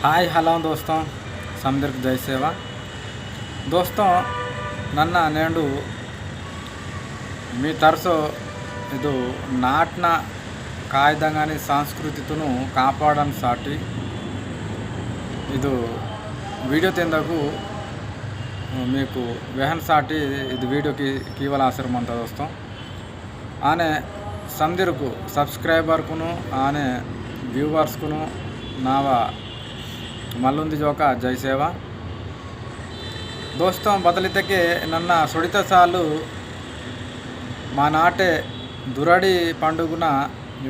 Hi hello ದೋಸ್ತೋ ಸಮುದ್ರಕ್ಕೆ ಜೈ ಸೇವ ದೋಸ್ತೋ ನನ್ನ నేడు మీ తరచు ಇದು నాటిన కాగితంగాని సంస్కృతిను కాపాడని సాటి ಇದು వీడియో తిందకు మీకు వెహన్ సాటి ఇది వీడియోకి కీవల ఆశ్రమం అంత దోస్తాం ఆనే సందిరుకు సబ్స్క్రైబర్కును ఆనే వ్యూవర్స్కును నావ మల్లుంది జోక జయసేవ దోస్తం బదలితకే నన్న సుడిత సాలు మా నాటే దురడి పండుగన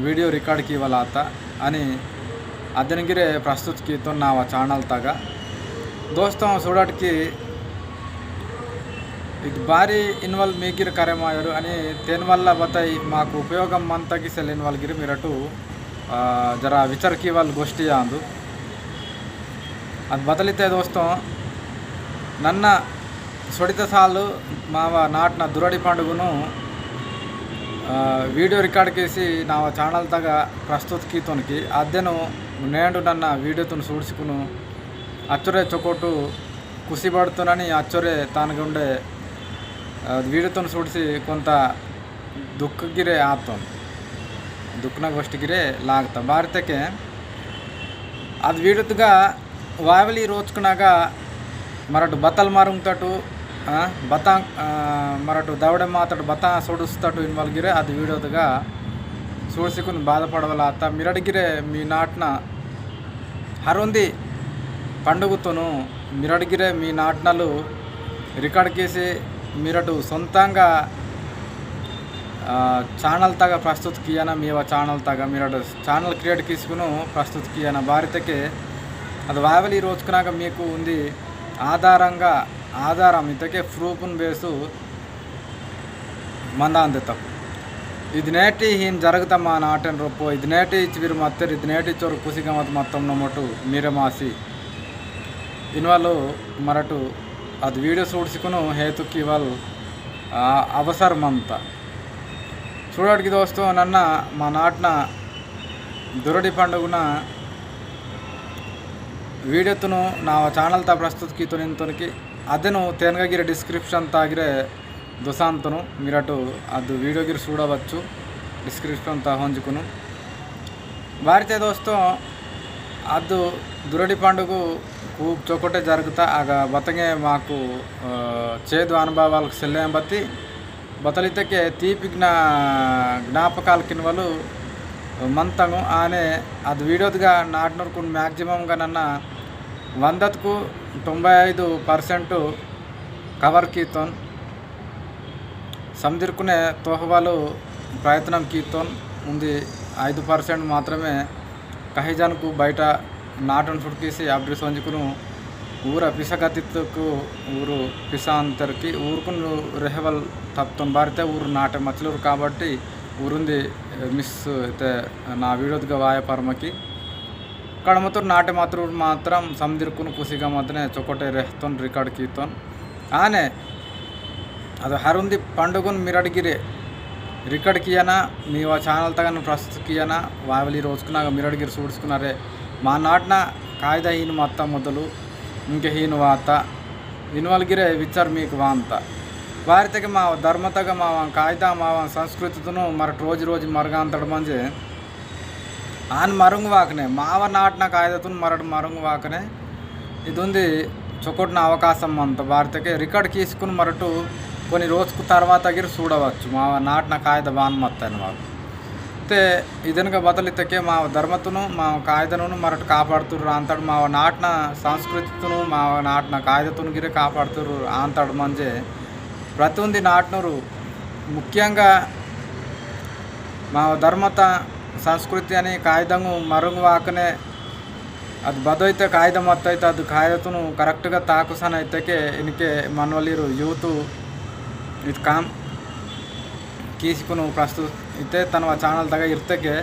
వీడియో రికార్డ్కి ఇవ్వలాత అని అదనగిరే ప్రస్తుతకి తున్నావా ఛానల్ తగ. దోస్తం చూడటికి భారీ ఇన్వాల్వ్ మీగిరి కరేమాయారు అని దేని వల్ల బతాయి మాకు ఉపయోగం అంతకి సెల్ ఇన్వాల్గిరి మీరటు జర విచరికి వాళ్ళు గోష్ఠి అందు అది ಬದಲಿತೆ ದೋಸ್ತೋ ನನ್ನ సొడిత ಸಾಲು ಮಾವ నాటిన దురడి పండుగను వీడియో రికార్డ్ చేసి నా ఛానల్ తగ ప్రస్తుత కీతోనికి అద్దెను నేను నన్న వీడియోతో చూడ్చుకును అచ్చరే చొకొట్టు కుసిపడుతునని అచ్చరే తనకు ఉండే వీడియోతో చూడిసి కొంత దుఃఖ గిరే ఆతాం దుఃఖన గోష్ఠిగిరే లాగుతాం. భారతకే అది వీడుతుగా వావిలి రోచుకునగా మరటు బతలు మరుగుతాటు బత మరటు దవడ మాతడు బత ఇన్వాల్ గిరే అది వీడోదిగా చూసుకుని బాధపడవల అత్త. మిరడిగిరే మీ నాటిన హరుంది పండుగతోను మిరడిగిరే మీ నాటినలు రికార్డ్ చేసి మిరటు సొంతంగా ఛానల్ తగ ప్రస్తుత కియాన మీ ఛానల్ తగ మీరు ఛానల్ క్రియేట్ తీసుకును ప్రస్తుత కియాన భారతకే అది వావలి రోజుకున్నాక మీకు ఉంది ఆధారంగా ఆధారం. ఇంతకే ప్రూఫ్ను వేసు మందాందితం ఇది నేటి హీం జరుగుతాం మా నాటన్ రొప్పు. ఇది నేటి ఇచ్చి మీరు మత్తరు. ఇది నేటి చోరు కుసిగమత మొత్తం నమ్మటు మీరమాసి ఇన్వాళ్ళు మరటు అది వీడియో చూడ్చుకును హేతుకి వాళ్ళు అవసరం అంతా చూడడానికి దోస్తూ నన్న మా నాటిన దురడి పండుగన వీడియోతోను నా ఛానల్ తా ప్రస్తుత కీతునికి అదేను తేనగగిరి డిస్క్రిప్షన్ తాగిరే దుశాంతను మీరు అటు అది వీడియో గిరి చూడవచ్చు డిస్క్రిప్షన్ తా తహంజుకును వారితే దోస్తం అద్దు దురడి పండుగ చొక్కటే జరుగుతా ఆ బతంగే మాకు చేదు అనుభవాలకు సెల్లేం బతి బతలితకే తీపి జ్ఞా జ్ఞాపకాల కిన్వలు ಮಂತಂಗು ఆనే అది వీడియోదిగా ನಾಟ್ನೂರ್ಕೊಂಡು మ్యాక్సిమంగా నన్న వందకు తొంభై ఐదు పర్సెంట్ కవర్ కీర్తోన్ సందిర్కునే తోహవాలు ప్రయత్నం కీతోన్ ఉంది. ఐదు పర్సెంట్ మాత్రమే కహిజాన్కు బయట నాటను సుడికేసి అబ్రి సంజుకును ఊర పిసగతిత్తుకు ఊరు పిసాంతరికి ఊరుకును రెహవల్ తప్తున్ బారితే ఊరు నాటే మచ్చలూరు కాబట్టి ఊరుంది మిస్ అయితే నా వీడొద్దు వాయ పరమకి. కడమతురు నాటి మాత్రం మాత్రం సమదిరుకుని కుసిగా మాత్రమే చొక్కటే రెహ్తోన్ రికార్డ్ కీతోన్ ఆనే అది హరుంది పండుగను మిరడిగిరి. రికార్డు కియనా మీ ఛానల్ తగిన ప్రస్తుతం కియనా వావలి రోజుకున్నాక మిరడిగిరి చూడుచుకున్నారే మా నాటిన కాగిదహీన మొత్తం మొదలు ఇంకహీన వాత ఇన్వల్గిరే విచ్చారు మీకు వా వాంత. భారతకి మా ధర్మతగా మా కాగితా మా సంస్కృతితను మరి రోజు రోజు మరుగాంతడం మంచి ఆన్ మరుగు వాకనే మావ నాటిన కాగితను మరొక మరుగు వాకనే. ఇది ఉంది చొక్కటిన అవకాశం అంత. భారతకి రికార్డ్ తీసుకుని మరటు కొన్ని రోజుకు తర్వాత గిరి చూడవచ్చు మా నాటిన కాగిత బాన్మత్తాను వాళ్ళు అయితే ఇదనక బదలితకే మా ధర్మతును మా కాగితను మరటు కాపాడుతురు అంతడు మా నాటిన సంస్కృతితును మా నాటిన కాగితను గిరే కాపాడుతురు అంతడు మంచి ప్రతి నాటునరు ముఖ్యంగా మా ధర్మత సంస్కృతి అని కాగితము మరుగు వాకనే అది బదైతే కాగితం అత్తైతే అది కాగితను కరెక్ట్గా తాకుసాన్ అయితేకే ఇనికే మనవలిరు యూత్ ఇది కామ్ తీసుకును ప్రస్తుతం అయితే తన ఛానల్ దగ్గర ఇర్తకే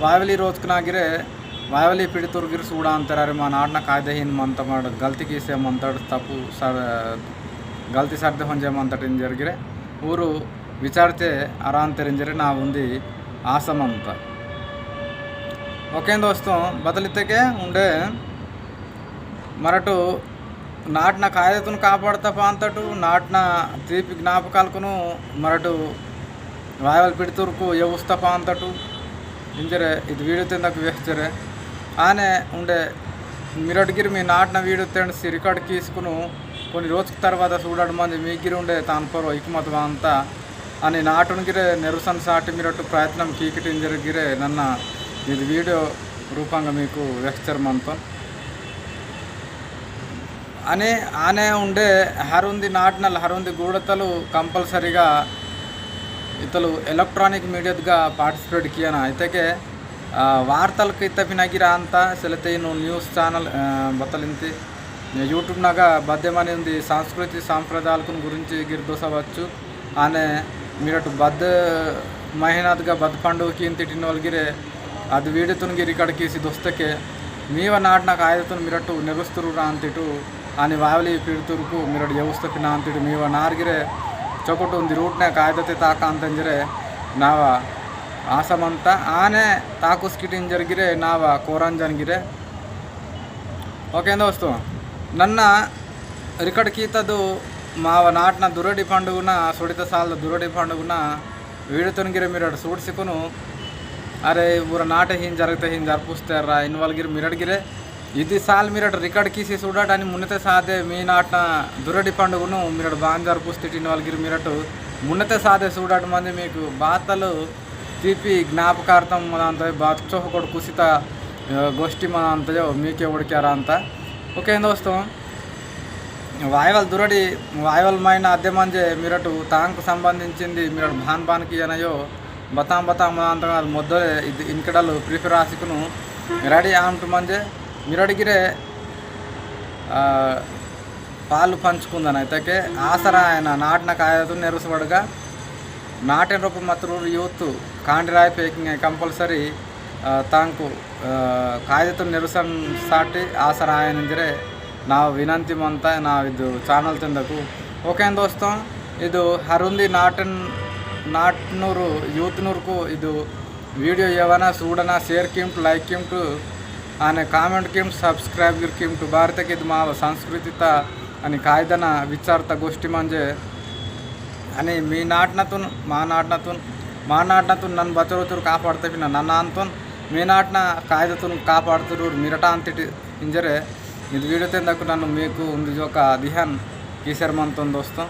వావలి రోజుకు నాగిరే వావలి పిడితురుగిరి చూడ అంతరారు మా నాటిన కాగితహీన్ మంతమాడు గల్తీకి ఇసే మంతడు తప్పు సార్ ಗಲ್ತಿ ಸರ್ದೆ ಹೊಂಜೆ ಮಂತಟ ಜರುಗಿರೆ ಊರು ವಿಚಾರತೆ ಅರಾಂತರಿಂಜರೆ ನಾವು ఉంది ఆసమంత ఓకే దోస్తం బదలితేకే ఉండే మరటు నాటిన కాయతను కాపాడుతా పాంతటు నాటిన తీపి జ్ఞాపకాలకును మరటు వాయవల్ పిడుతురుకు ఎవస్తా పాంతటు ఇంజరే ఇది వీడియో తిందాక వేస్తరే ఆనే ఉండే మిరటిగిరి మీ నాటిన వీడియో తిండి రికార్డ్ తీసుకును కొన్ని రోజుల తర్వాత చూడడం మంది మీగిరి ఉండే తాన్పర్ ఐకమత్వ అంతా అని నాటునిగిరే నిరసన సాటి మీరట్టు ప్రయత్నం కీకిటింజరిగిరే నన్న ఇది వీడియో రూపంగా మీకు వ్యక్తమంతం అనే ఆనే ఉండే హరుంది నాటినల్ హరుంది గూడతలు కంపల్సరిగా ఇతలు ఎలక్ట్రానిక్ మీడియాగా పార్టిసిపేట్ కియన. అయితే వార్తలకి ಕಿತ್ತ అంతా సెలతీను న్యూస్ ఛానల్ ಚಾನಲ್ యూట్యూబ్ నాగా బద్యం అనేది సంస్కృతి సాంప్రదాయాలకు గురించి గిర్దోసవచ్చు ఆనే అటు బద్ మహినాథ్గా బద్ పండుగకి తిట్టిన వాళ్ళగిరే అది వీడితుని గిరి ఇక్కడికి దొస్తకే మీవ నాటి నాకు ఆయుధతుని మీరట్టు నిరుస్తురురా రాంతిటు అని వావలి పిడుతురుకు మీరటు ఎవస్తకి నా అంతిటు మీవ నార్గిరే చొకటి ఉంది. రూట్ నాకు ఆయుధతే తాక అంతంజరే నావ ఆసమంతా ఆనే తాకు స్కిటింగ్ జరిగిరే నావ కోరాన్ గిరే. ఓకేందా వస్తువు రికడ్ కీతదు మావ నాటిన దురడి పండుగన సుడిత సాల దురడి పండుగన వీడుతొనిగిరి మీరు అటు సూడ్సికును అరే ఊర నాట హీన్ జరిగితే హీన్ జరుపుస్తారా ఇన్వాల్గిరి మిరడిగిరే ఇది సాల్ మీరట రికార్డ్ కీసి చూడటానికి మున్నతే సాదే మీ నాటిన దురడి పండుగను మీరటు బాగా జరుపుస్తే ఇన్వాల్గిరి మీరటు మున్నతే సాదే చూడటం మంది మీకు బాతలు తీపి ಜ್ಞಾಪಕಾರ್ಥಂ ಅಂತ ಬಾಚೋ ಕೊಡು ಕುಸಿತ ಆ, ಗೋಷ್ಠಿ మన అంతయో మీకే ఉడికారా అంత ఓకే దోస్తం వాయువల్ దురడి వాయువలమైన అద్దెమంజే మీరటు తాంకు సంబంధించింది మీరటు భాన్ బాన్కి అనయో బతాం బతాం అంతగా మొద్దలే ఇది ఇన్కడలు ప్రిఫరాసికును రెడీ ఆంటు మంజే మిరడిగిరే పాలు పంచుకుందని అయితే ఆసరాయన నాటిన కాయతో నెరుసబడగా నాటిన రూపం మత్రూరు యూత్ కాండిరాయి పేకింగ్ కంపల్సరీ ತಾಂಕು ಕಾಯ್ದೆತ నిరసన సాటి ఆసరా ఆయనందిరే నా వినంతి అంతా నా ఇది ಚಾನಲ್ ತಂದಕು ಓಕೆ ದೋಸ್ತ, ಇದು ಹರುಂದಿ ನಾಟನ್, ನಾಟ್ನೂರು ಯೂತ್ನೂರ್ಕು ಇದು ವಿಡಿಯೋ ಯವನ, ಸೂಡನ ಶೇರ್ ಕಿಂಟು ಲೈಕ್ ಕಿಂಟು, ಆನೆ ಕಾಮೆಂಟ್ ಕಿಂಟು ಸಬ್ಸ್ಕ್ರೈಬ್ ಕಿಂಟು, ಭಾರತಕ್ಕೆ ಇದು ಮಾವ ಸಂಸ್ಕೃತಿತ అని కాయదన విచారత గోష్ఠి మంజే అని మీ నాటినతో మా నాటినతో మా నాటినతో నన్ను బచరుతురు కాపాడుతాయి నన్ను నాన్నతో మీ నాటిన కాಯ್ದతున్ కాపాడుతురు మిరట అంతటి ఇంజరే. ఇది వీడియో తిందకు నన్ను మీకు ఉంది ఒక దిహాన్ కీసర్మంతో దోస్తాం.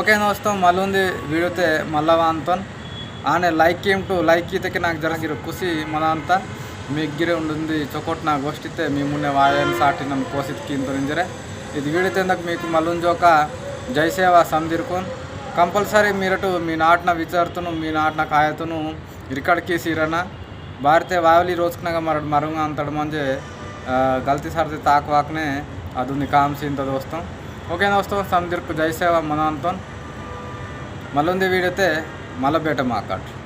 ఓకే దోస్తాం మళ్ళీ ఉంది వీడియోతే మళ్ళా అంతం ఆనే లైక్ ఏమిటో లైక్ ఈతకి నాకు జరగిరు ఖుషి మన అంతా మీ గిరే ఉండింది చొకొట్ నా గోష్ఠితే మీ మున్నే వాయని సాటి నన్ను కోసిత్ కింద ఇంజరే. ఇది వీడియో తిందకు మీకు మళ్ళీ ఒక జై సేవ సందిరుకోన్. కంపల్సరీ మీరటు మీ నాటిన విచారతను మీ నాటిన కాయతును ఇక్కడికి సీరనా భారతే వావలి రోజుకునగా మరడు మరుంగా అంతడు మంజే గల్తీ సార్ది తాకువాకనే అది కామ్ సీంత దోస్తాం ఓకే దోస్తాం సందిర్కు జై సేవ మన అంతం మళ్ళీ వీడియోతే మళ్ళీ మాకాడు